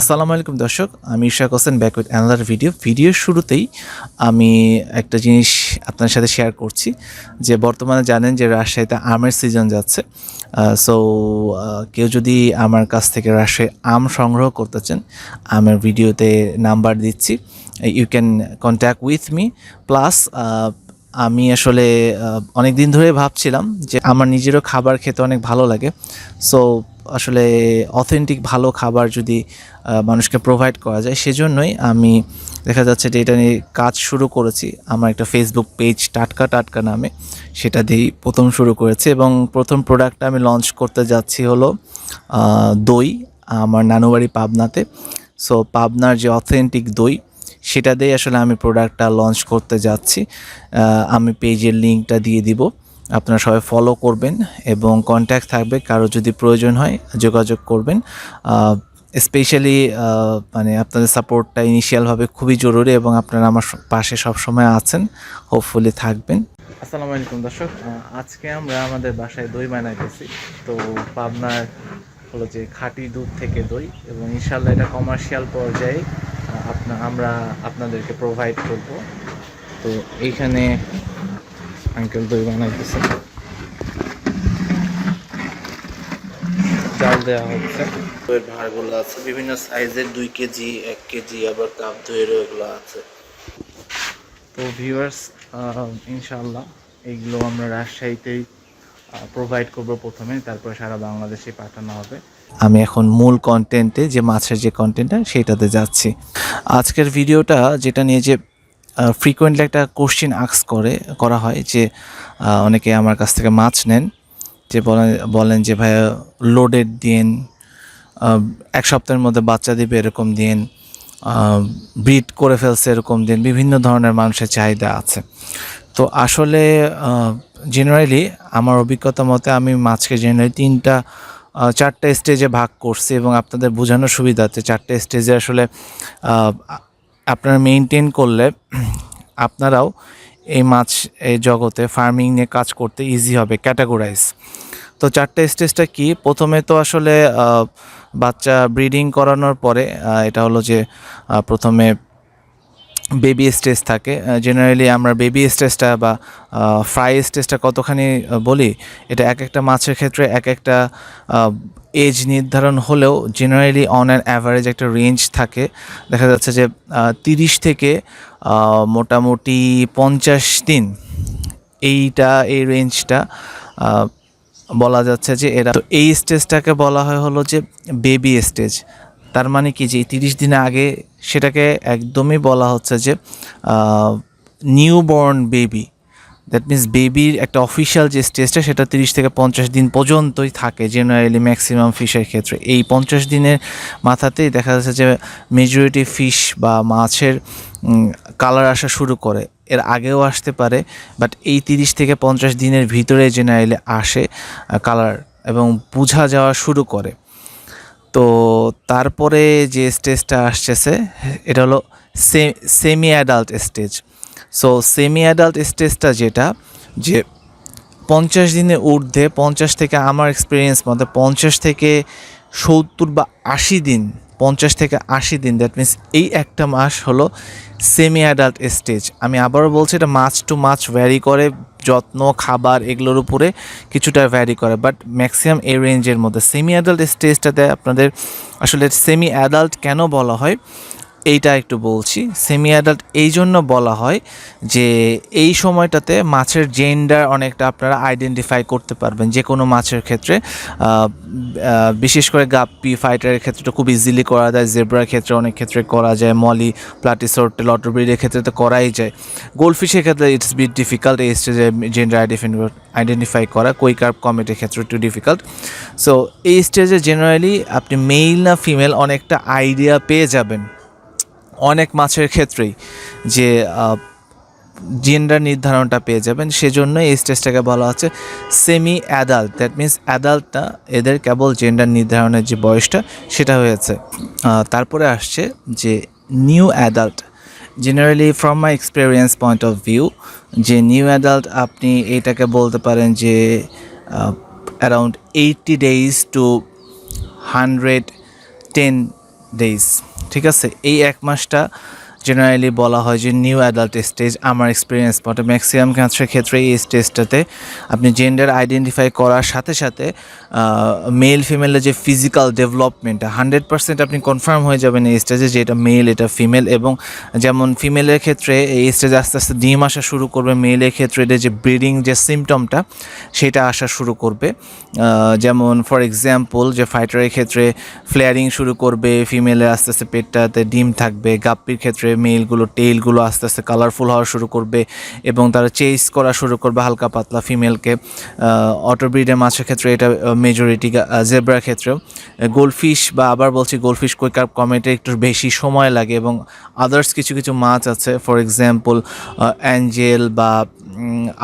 আসসালামু আলাইকুম দর্শক, আমি Ishaq Hossain back with another video ভিডিওর শুরুতেই আমি একটা জিনিস আপনার সাথে শেয়ার করছি যে বর্তমানে জানেন যে রাজশাহীতে আমের সিজন যাচ্ছে। সো কেউ যদি আমার কাছ থেকে রাজশাহী আম সংগ্রহ করতে চান, আমার ভিডিওতে নাম্বার দিচ্ছি। You can contact with me plus আমি আসলে অনেক দিন ধরে ভাবছিলাম যে আমার নিজেরও খাবার খেতে অনেক ভালো লাগে। সো আসলে অথেন্টিক ভালো খাবার যদি মানুষকে প্রোভাইড করা যায়, সেজন্যই আমি দেখা যাচ্ছে যে এটা নিয়ে কাজ শুরু করেছি। আমার একটা ফেসবুক পেজ টাটকা টাটকা নামে, সেটা দিয়েই প্রথম শুরু করেছি এবং প্রথম প্রোডাক্টটা আমি লঞ্চ করতে যাচ্ছি হলো দই, আমার নানুবাড়ি পাবনাতে। সো পাবনার যে অথেন্টিক দই, সেটা দিয়ে আসলে আমি প্রোডাক্টটা লঞ্চ করতে যাচ্ছি। আমি পেজের লিঙ্কটা দিয়ে দিব। আপনারা সবাই ফলো করবেন এবং কন্ট্যাক্ট থাকবে, কারও যদি প্রয়োজন হয় যোগাযোগ করবেন। স্পেশালি মানে আপনাদের সাপোর্টটা ইনিশিয়ালভাবে খুবই জরুরি এবং আপনারা আমার পাশে সবসময় আছেন হোপফুলি থাকবেন। আসসালামু আলাইকুম দর্শক আজকে আমরা আমাদের বাসায় দই বানাইতেছি। তো পাবনার হলো যে খাঁটি দুধ থেকে দই এবং ইনশাল্লাহ এটা কমার্শিয়াল পর্যায়ে আপনা আমরা আপনাদেরকে প্রোভাইড করব। তো এইখানে আঙ্কেল দই বানাইতেছে। চাল দেওয়া হচ্ছে। দইয়ের ভাড়গুলো আছে বিভিন্ন সাইজের দুই কেজি এক কেজি আবার কাপ দইয়েরও এগুলো আছে। তো ভিউয়ার্স ইনশাল্লাহ এইগুলো আমরা রাজশাহীতেই প্রোভাইড করব প্রথমে তারপর সারা বাংলাদেশে পাঠানো হবে। আমি এখন মূল কন্টেন্টে যে মাছের যে কন্টেন্টটা সেটাতে যাচ্ছি। আজকের ভিডিওটা যেটা নিয়ে যে ফ্রিকোয়েন্টলি একটা কোশ্চিন আক্স করে, করা হয় যে অনেকে আমার কাছ থেকে মাছ নেন, যে বলেন বলেন যে, ভাইয়া লোডেড দিন এক সপ্তাহের মধ্যে বাচ্চা দিবে এরকম দিন ব্রিড করে ফেলছে এরকম দিন বিভিন্ন ধরনের মানুষের চাহিদা আছে। তো আসলে জেনারেলি আমার অভিজ্ঞতা মতে আমি মাছকে জেনারেলি তিনটা চারটা স্টেজে ভাগ করছি এবং আপনাদের বোঝানোর সুবিধাতে চারটা স্টেজে আসলে আপনারা মেনটেন করলে আপনারাও এই মাছ, এই জগতে ফার্মিং নিয়ে কাজ করতে ইজি হবে ক্যাটাগোরাইজ তো চারটে স্টেজটা কি? প্রথমে তো আসলে বাচ্চা ব্রিডিং করানোর পরে এটা হলো যে প্রথমে বেবি স্টেজ থাকে। জেনারেলি আমরা বেবি স্টেজটা বা ফ্রাই স্টেজটা কতখানি বলি, এটা এক একটা মাছের ক্ষেত্রে এক একটা এজ নির্ধারণ হলেও জেনারেলি অন অ্যান অ্যাভারেজ একটা রেঞ্জ থাকে। দেখা যাচ্ছে যে তিরিশ থেকে মোটামুটি পঞ্চাশ দিন এইটা, এই রেঞ্জটা বলা যাচ্ছে যে এরা তো এই স্টেজটাকে বলা হয় হলো যে বেবি স্টেজ তার মানে কি যে তিরিশ দিন আগে সেটাকে একদমই বলা হচ্ছে যে newborn baby that means বেবির একটা অফিসিয়াল যে স্টেজটা সেটা তিরিশ থেকে পঞ্চাশ দিন পর্যন্তই থাকে জেনারেলি ম্যাক্সিমাম ফিশের ক্ষেত্রে। এই পঞ্চাশ দিনের মাথাতেই দেখা যাচ্ছে যে মেজরিটি ফিশ বা মাছের কালার আসা শুরু করে। এর আগেও আসতে পারে বাট এই তিরিশ থেকে পঞ্চাশ দিনের ভিতরে জেনারেলি আসে কালার এবং বোঝা যাওয়া শুরু করে। তো তারপরে যে স্টেজটা আসতেছে এটা হলো semi adult stage so semi adult স্টেজটা যেটা, যে পঞ্চাশ দিনের ঊর্ধ্বে, পঞ্চাশ থেকে আমার এক্সপিরিয়েন্স মতে পঞ্চাশ থেকে সত্তর বা আশি দিন, পঞ্চাশ থেকে আশি দিন দ্যাট মিন্স এই একটা মাস হলো সেমি অ্যাডাল্ট স্টেজ আমি আবারও বলছি, এটা মাছ টু মাছ ভ্যারি করে যত্ন, খাবার এগুলোর উপরে কিছুটা ভ্যারি করে বাট ম্যাক্সিমাম এই রেঞ্জের মধ্যে। সেমি অ্যাডাল্ট স্টেজটাতে আপনাদের আসলে সেমি অ্যাডাল্ট কেন বলা হয়? এইটা একটু বলছি। সেমি অ্যাডাল্ট এই জন্য বলা হয় যে এই সময়টাতে মাছের জেন্ডার অনেকটা আপনারা আইডেন্টিফাই করতে পারবেন যে কোনো মাছের ক্ষেত্রে। বিশেষ করে গাপ্পি ফাইটারের ক্ষেত্রে খুব ইজিলি করা যায় জেব্রার ক্ষেত্রে অনেক ক্ষেত্রে করা যায় মলি প্লাটিসোর লটরব্রিডের ক্ষেত্রে তো করাই যায়। গোল্ডফিশের ক্ষেত্রে ইটস বি ডিফিকাল্ট এই স্টেজে জেন্ডার আইডেন্টিফাই করা কার্প কমেটের ক্ষেত্রে একটু ডিফিকাল্ট সো এই স্টেজে জেনারেলি আপনি মেল না ফিমেল অনেকটা আইডিয়া পেয়ে যাবেন। অনেক মাছের ক্ষেত্রেই যে জেন্ডার নির্ধারণটা পেয়ে যাবেন সেজন্য এই স্টেজটাকে বলা হচ্ছে সেমি অ্যাডাল্ট দ্যাট মিন্স অ্যাডাল্টটা এদের কেবল জেন্ডার নির্ধারণের যে বয়সটা, সেটা হয়েছে। তারপরে আসছে যে new adult generally from my experience point of view যে নিউ অ্যাডাল্ট আপনি এইটাকে বলতে পারেন যে around eighty days to hundred ten days ঠিক আছে? এই এক মাসটা জেনারেলি বলা হয় যে নিউ অ্যাডাল্ট স্টেজ আমার এক্সপিরিয়েন্স মতে ম্যাক্সিমাম ক্যান্সারের ক্ষেত্রে এই স্টেজটাতে আপনি জেন্ডার আইডেন্টিফাই করার সাথে সাথে মেল ফিমেলের যে ফিজিক্যাল ডেভেলপমেন্টটা হান্ড্রেড পার্সেন্ট আপনি কনফার্ম হয়ে যাবেন এই স্টেজে যে এটা মেল এটা ফিমেল এবং যেমন ফিমেলের ক্ষেত্রে এই স্টেজে আস্তে আস্তে ডিম আসা শুরু করবে মেলের ক্ষেত্রে এটা যে ব্রিডিং যে সিমটমটা সেটা আসা শুরু করবে। যেমন ফর এক্সাম্পল যে ফাইটারের ক্ষেত্রে ফ্লেয়ারিং শুরু করবে ফিমেলের আস্তে আস্তে পেটটাতে ডিম থাকবে, গাপ্পির ক্ষেত্রে মেলগুলো টেইলগুলো আস্তে আস্তে কালারফুল হওয়া শুরু করবে এবং তারা চেস করা শুরু করবে হালকা পাতলা ফিমেলকে অটোব্রিডের মাছের ক্ষেত্রে এটা মেজরিটি জেব্রার ক্ষেত্রেও। গোলফিশ বা আবার বলছি গোলফিশ কুইকার কমেটে একটু বেশি সময় লাগে এবং আদার্স কিছু কিছু মাছ আছে। ফর এক্সাম্পল অ্যাঞ্জেল বা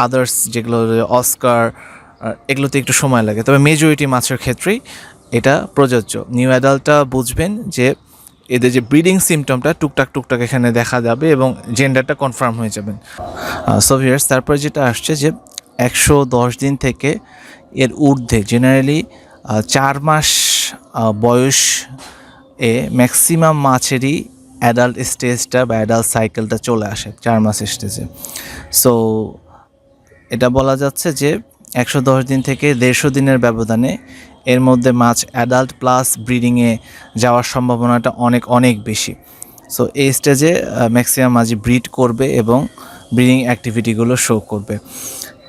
আদার্স যেগুলো অস্কার এগুলোতে একটু সময় লাগে। তবে মেজরিটি মাছের ক্ষেত্রেই এটা প্রযোজ্য। নিউ অ্যাডাল্টটা বুঝবেন যে এদের যে ব্রিডিং সিমটমটা টুকটাক টুকটাক এখানে দেখা যাবে এবং জেন্ডারটা কনফার্ম হয়ে যাবেন সো ভিয়ার্স তারপরে যেটা আসছে যে একশো দশ দিন থেকে এর ঊর্ধ্বে জেনারেলি চার মাস বয়স এ ম্যাক্সিমাম মাছেরই অ্যাডাল্ট স্টেজটা বা অ্যাডাল্ট সাইকেলটা চলে আসে, চার মাস স্টেজে সো এটা বলা যাচ্ছে যে একশো দশ দিন থেকে দেড়শো দিনের ব্যবধানে এর মধ্যে মাছ অ্যাডাল্ট প্লাস ব্রিডিংয়ে যাওয়ার সম্ভাবনাটা অনেক অনেক বেশি। সো এই স্টেজে ম্যাক্সিমাম মাঝি ব্রিড করবে এবং ব্রিডিং অ্যাক্টিভিটিগুলো শো করবে।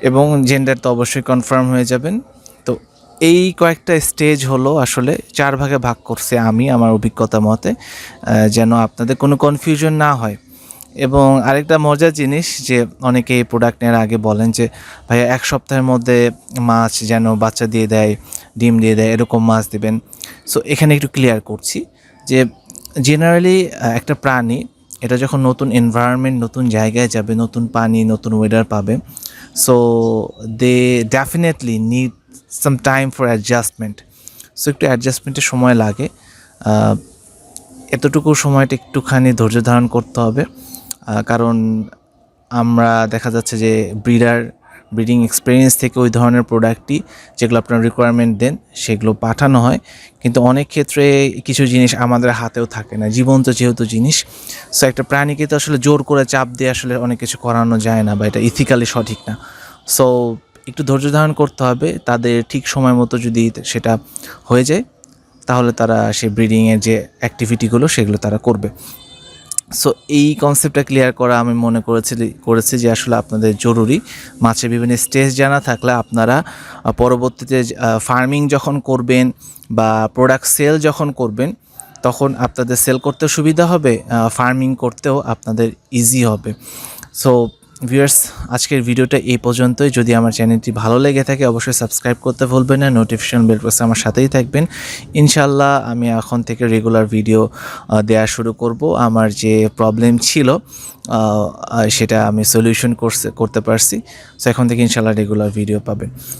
এবং জেন্ডার তো অবশ্যই কনফার্ম হয়ে যাবেন। তো এই কয়েকটা স্টেজ হলো আসলে চার ভাগে ভাগ করছে আমি আমার অভিজ্ঞতা মতে যেন আপনাদের কোনো কনফিউশন না হয়। এবং আরেকটা মজার জিনিস যে অনেকে এই প্রোডাক্ট নেওয়ার আগে বলেন যে, ভাইয়া, এক সপ্তাহের মধ্যে মাছ যেন বাচ্চা দিয়ে দেয় ডিম দিয়ে দেয়, এরকম মাছ দেবেন। সো এখানে একটু ক্লিয়ার করছি যে জেনারেলি একটা প্রাণী, এটা যখন নতুন এনভায়রনমেন্ট নতুন জায়গায় যাবে, নতুন পানি, নতুন ওয়েদার পাবে so they definitely need some time for adjustment so একটু অ্যাডজাস্টমেন্টের সময় লাগে। এতটুকু সময়টা একটুখানি ধৈর্য ধারণ করতে হবে। কারণ আমরা দেখা যাচ্ছে যে ব্রিডার ব্রিডিং এক্সপিরিয়েন্স থেকে ওই ধরনের প্রোডাক্টই যেগুলো আপনার রিকোয়ারমেন্ট দেন, সেগুলো পাঠানো হয়। কিন্তু অনেক ক্ষেত্রে কিছু জিনিস আমাদের হাতেও থাকে না, জীবন্ত যেহেতু জিনিস। সো একটা প্রাণীকে তো আসলে জোর করে চাপ দিয়ে আসলে অনেক কিছু করানো যায় না বা এটা ইথিক্যালি সঠিক না। সো একটু ধৈর্য ধারণ করতে হবে, তাদের ঠিক সময় মতো যদি সেটা হয়ে যায়, তাহলে তারা সেই ব্রিডিংয়ের যে অ্যাক্টিভিটিগুলো সেগুলো তারা করবে। সো এই কনসেপ্টটা ক্লিয়ার করা আমি মনে করেছি করেছি যে আসলে আপনাদের জরুরি। মাছের বিভিন্ন স্টেজ জানা থাকলে আপনারা পরবর্তীতে ফার্মিং যখন করবেন বা প্রোডাক্ট সেল যখন করবেন, তখন আপনাদের সেল করতে সুবিধা হবে ফার্মিং করতেও আপনাদের ইজি হবে। সো ভিউয়ার্স, আজকের ভিডিওটা এই পর্যন্তই। যদি আমার চ্যানেলটি ভালো লেগে থাকে, অবশ্যই সাবস্ক্রাইব করতে ভুলবেন না, নোটিফিকেশন বেল প্রেস আমার সাথেই থাকবেন। ইনশাল্লাহ আমি এখন থেকে রেগুলার ভিডিও দেওয়া শুরু করব। আমার যে প্রবলেম ছিল সেটা আমি সলিউশন করতে পারছি। সো এখন থেকে ইনশাল্লাহ রেগুলার ভিডিও পাবেন।